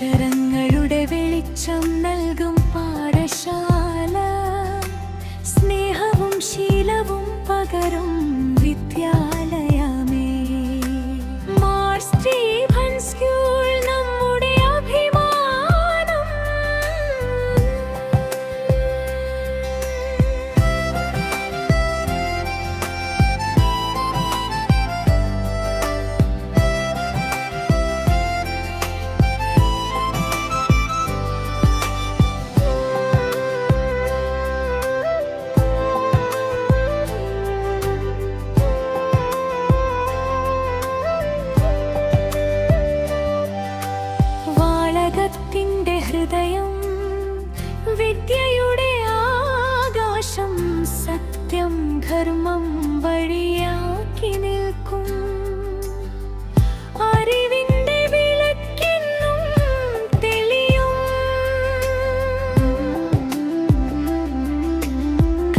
അക്ഷരങ്ങളുടെ വെളിച്ചം നൽകും പാഠശാല. സ്നേഹവും ശീലവും പകരും വിദ്യാലയമേ ധർമ്മം വഴിയാക്കി നിൽക്കും. അറിവിന്റെ വിളക്കെന്നും തെളിയും.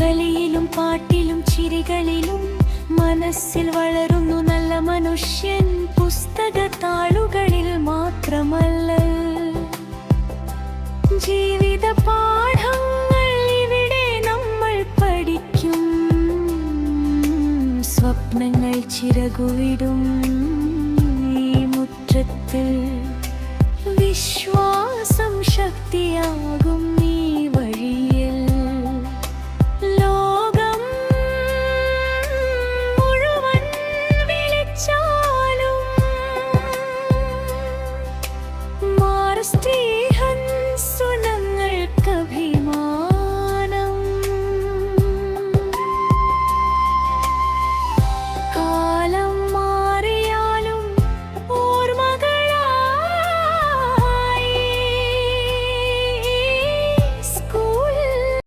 കലിയിലും പാട്ടിലും ചിരികളിലും മനസ്സിൽ വളരുന്നു നല്ല മനുഷ്യൻ പുസ്തക താളുകളിൽ മാത്രമല്ല. ജീവിത പാഠങ്ങൾ സ്വപ്നങ്ങൾ ചിറകുവിടും ഈ മുറ്റത്തിൽ. വിശ്വാസം ശക്തിയാകും